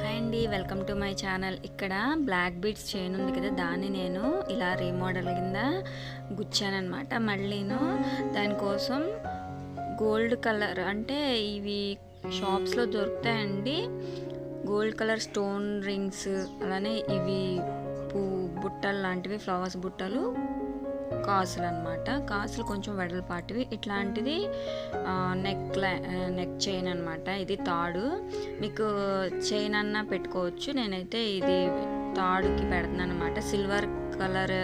Hi అండి welcome to my channel. ఇక్కడ black beads chain ఉంది కదా దాన్ని నేను ఇలా రీమోడల్ కింద గుచ్చానమాట మళ్ళీను దానికోసం గోల్డ్ కలర్ అంటే ఇవి షాప్స్లో దొరుకుతాయండి. గోల్డ్ కలర్ స్టోన్ రింగ్స్ అలానే ఇవి పూ బుట్టలు లాంటివి ఫ్లవర్స్ బుట్టలు కాసులు అనమాట కాసులు కొంచెం వెడల్పాటివి. ఇట్లాంటిది నెక్ నెక్ చైన్ అనమాట ఇది తాడు. మీకు చైన్ అన్నా పెట్టుకోవచ్చు. నేనైతే ఇది తాడుకి పెడుతున్నాను అనమాట సిల్వర్ కలర్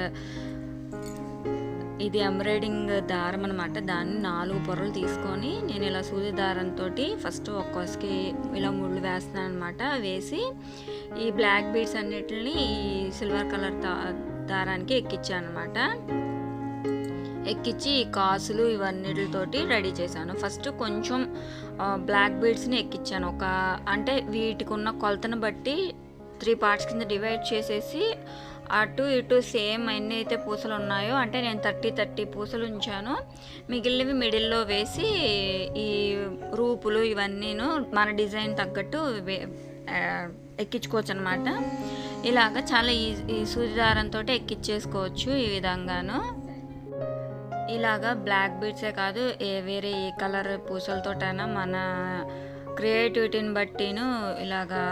ఇది ఎంబ్రాయిడింగ్ దారం అనమాట దాన్ని నాలుగు పొరలు తీసుకొని నేను ఇలా సూది దారంతో ఫస్ట్ ఒక్కోసకి ఇలా ముళ్ళు వేస్తున్నాను అనమాట వేసి ఈ బ్లాక్ బీడ్స్ అన్నిటిని ఈ సిల్వర్ కలర్ దారానికి ఎక్కించాను అనమాట ఎక్కించి ఈ కాసులు ఇవన్నిటితోటి రెడీ చేశాను. ఫస్ట్ కొంచెం బ్లాక్ బీడ్స్ని ఎక్కించాను ఒక అంటే వీటికి ఉన్న కొలతను బట్టి త్రీ పార్ట్స్ కింద డివైడ్ చేసేసి అటు ఇటు సేమ్ ఎన్ని అయితే పూసలు ఉన్నాయో అంటే నేను థర్టీ థర్టీ పూసలు ఉంచాను. మిగిలినవి మిడిల్లో వేసి ఈ రూపులు ఇవన్నీను మన డిజైన్ తగ్గట్టు ఎక్కించుకోవచ్చు అనమాట ఇలాగ చాలా ఈ సూది దారంతో ఎక్కించేసుకోవచ్చు ఈ విధంగాను. ఇలాగా బ్లాక్ బీడ్సే కాదు ఏ వేరే ఏ కలర్ పూసలతోటైనా మన క్రియేటివిటీని బట్టిను ఇలాగా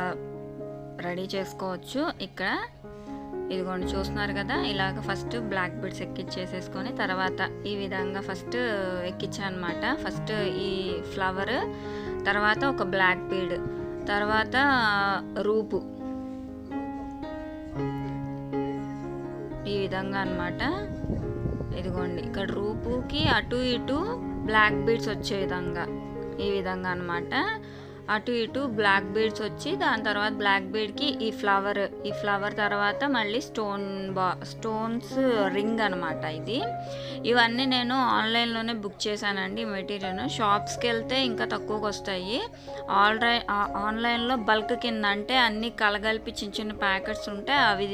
రెడీ చేసుకోవచ్చు. ఇక్కడ ఇదిగోండి చూస్తున్నారు కదా ఇలాగ ఫస్ట్ బ్లాక్ బీడ్స్ ఎక్కిచ్చేసేసుకొని తర్వాత ఈ విధంగా ఫస్ట్ ఎక్కించాను అనమాట ఫస్ట్ ఈ ఫ్లవర్ తర్వాత ఒక బ్లాక్ బీడ్ తర్వాత రూపు. ఈ విధంగా అనమాట ఇదిగోండి ఇక్కడ రూపుకి అటు ఇటు బ్లాక్ బీడ్స్ వచ్చే విధంగా ఈ విధంగా అనమాట అటు ఇటు బ్లాక్ బీడ్స్ వచ్చి దాని తర్వాత బ్లాక్ బీడ్కి ఈ ఫ్లవర్ ఈ ఫ్లవర్ తర్వాత మళ్ళీ స్టోన్ బా స్టోన్స్ రింగ్ అనమాట ఇది. ఇవన్నీ నేను ఆన్లైన్లోనే బుక్ చేశానండి మెటీరియల్ షాప్స్కి వెళ్తే ఇంకా తక్కువకి వస్తాయి. ఆల్రై ఆన్లైన్లో బల్క్ కింద అంటే అన్నీ కలగలిపి చిన్న చిన్న ప్యాకెట్స్ ఉంటే అవి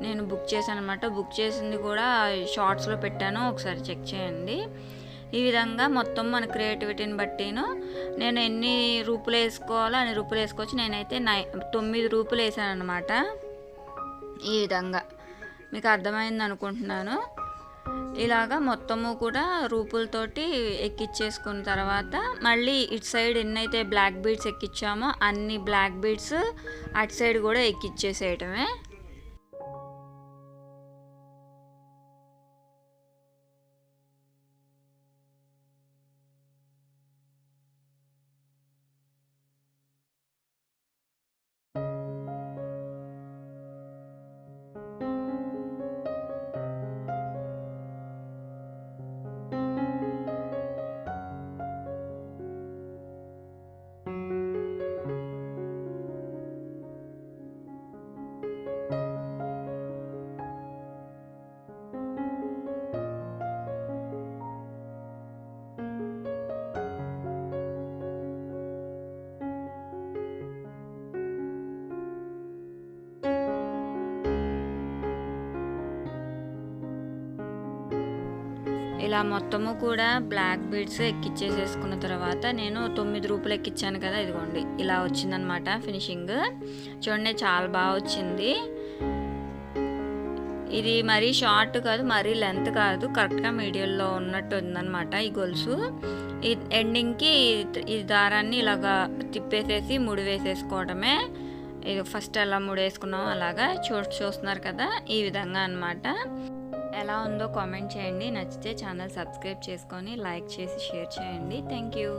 నేను బుక్ చేశాను అనమాట బుక్ చేసింది కూడా షార్ట్స్లో పెట్టాను. ఒకసారి చెక్ చేయండి. ఈ విధంగా మొత్తం మన క్రియేటివిటీని బట్టిను నేను ఎన్ని రూపులు వేసుకోవాలో అన్ని రూపులు వేసుకోవచ్చు. నేనైతే నై తొమ్మిది రూపులు వేసాను అనమాట ఈ విధంగా మీకు అర్థమైంది అనుకుంటున్నాను. ఇలాగా మొత్తము కూడా రూపులతోటి ఎక్కిచ్చేసుకున్న తర్వాత మళ్ళీ ఇటు సైడ్ ఎన్నైతే బ్లాక్ బీడ్స్ ఎక్కించామో అన్ని బ్లాక్ బీడ్స్ అటు సైడ్ కూడా ఎక్కిచ్చేసేయటమే. Thank you. ఇలా మొత్తము కూడా బ్లాక్ బీడ్స్ ఎక్కిచ్చేసేసుకున్న తర్వాత నేను తొమ్మిది రూపాయలు ఎక్కిచ్చాను కదా ఇదిగోండి. ఇలా వచ్చిందనమాట ఫినిషింగ్ చూడండి చాలా బాగా వచ్చింది. ఇది మరీ షార్ట్ కాదు మరీ లెంత్ కాదు కరెక్ట్గా మీడియంలో ఉన్నట్టు ఉందన్నమాట ఈ గొలుసు. ఈ ఎండింగ్కి ఈ దారాన్ని ఇలాగా తిప్పేసేసి ముడి వేసేసుకోవడమే ఇది ఫస్ట్ ఎలా ముడేసుకున్నాం అలాగా చూ చూస్తున్నారు కదా ఈ విధంగా అనమాట ఎలా ఉందో కామెంట్ చేయండి. నచ్చితే ఛానల్ సబ్స్క్రైబ్ చేసుకొని లైక్ చేసి షేర్ చేయండి. Thank you.